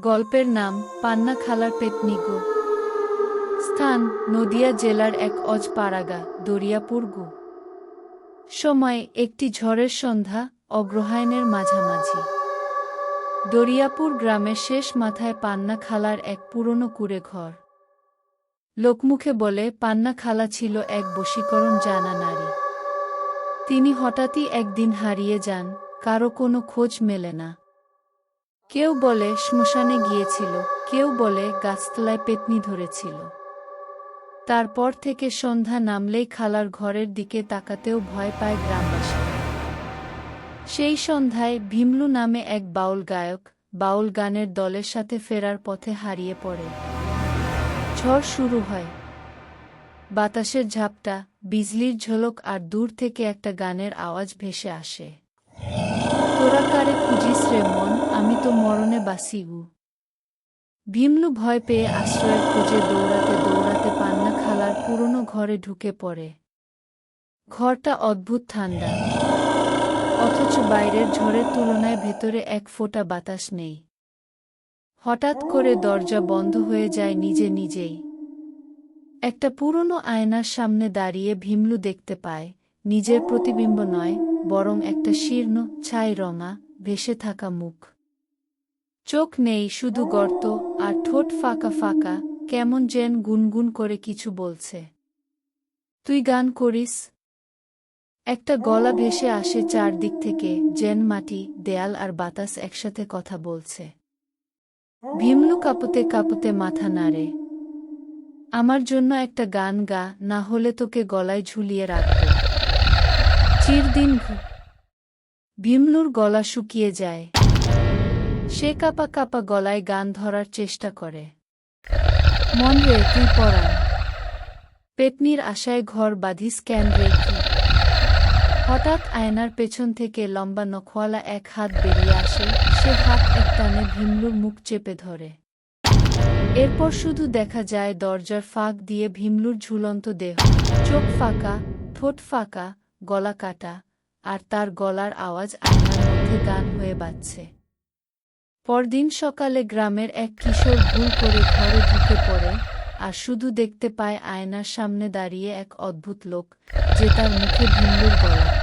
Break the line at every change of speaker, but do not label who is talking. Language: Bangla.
গল্পের নাম, পান্না খালার পেতনিগো স্থান, নদিয়া জেলার এক অজপাড়াগা, দরিয়াপুর গু। সময়, একটি ঝড়ের সন্ধ্যা, অগ্রহায়ণের মাঝামাঝি। দরিয়াপুর গ্রামের শেষ মাথায় পান্না খালার এক পুরনো কুড়ে ঘর। লোকমুখে বলে, পান্না খালা ছিল এক বশীকরণ জানা নারী। তিনি হঠাৎই একদিন হারিয়ে যান, কারও কোনো খোঁজ মেলে না। কেউ বলে শ্মশানে গিয়েছিল, কেউ বলে গাছতলায় পেতনি ধরেছিল। তারপর থেকে সন্ধ্যা নামলেই খালার ঘরের দিকে তাকাতেও ভয় পায় গ্রামবাসী। সেই সন্ধ্যায় ভীমলু নামে এক বাউল গায়ক, বাউল গানের দলের সাথে ফেরার পথে হারিয়ে পড়ে। ঝড় শুরু হয়। বাতাসের ঝাপটা, বিজলির ঝলক আর দূর থেকে একটা গানের আওয়াজ ভেসে আসে। তোরা কারে খুঁজিস রে মন আমি তো মরণে বাসিগু ভীমলু ভয় পেয়ে আশ্রয়ের খুঁজে দৌড়াতে দৌড়াতে পান্না খালার পুরনো ঘরে ঢুকে পড়ে। ঘরটা অদ্ভুত ঠান্ডা। অথচ বাইরের ঝড়ের তুলনায় ভেতরে এক ফোঁটা বাতাস নেই। হঠাৎ করে দরজা বন্ধ হয়ে যায় নিজে নিজেই। একটা পুরনো আয়নার সামনে দাঁড়িয়ে ভীমলু দেখতে পায়। নিজের প্রতিবিম্ব নয়, বরং একটা শীর্ণ, ছাই রঙা, ভেসে থাকা মুখ। চোখ নেই, শুধু গর্ত, আর ঠোঁট ফাঁকা ফাঁকা, কেমন যেন গুনগুন করে কিছু বলছে। তুই গান করিস? একটা গলা ভেসে আসে চারদিক থেকে, যেন মাটি, দেয়াল আর বাতাস একসাথে কথা বলছে। ভীমলু কাঁপতে কাঁপতে মাথা নাড়ে। আমার জন্য একটা গান গা, না হলে তোকে গলায় ঝুলিয়ে রাখব। চিরদিন ভীমলুর গলা শুকিয়ে যায়। সে কাপা কাপা গলায় গান ধরার চেষ্টা করে। মন রে, তুই পড়ান পেতনির আশায় ঘর বাঁধিস কেন রে কি? হঠাৎ আয়নার পেছন থেকে লম্বা নখওয়ালা এক হাত বেরিয়ে আসে। সে হাত এক টানে ভীমলুর মুখ চেপে ধরে। এরপর শুধু দেখা যায় দরজার ফাঁক দিয়ে ভীমলুর ঝুলন্ত দেহ। চোখ ফাঁকা, ঠোঁট ফাঁকা গলা কাটা, আর তার গলার আওয়াজ আয়নার মধ্যে গান হয়ে বাজছে। পরদিন সকালে গ্রামের এক কিশোর ভুল করে ঘরে ঢুকে পড়ে আর শুধু দেখতে পায় আয়নার সামনে দাঁড়িয়ে এক অদ্ভুত লোক, যে তার মুখে ভিমলুর গলা।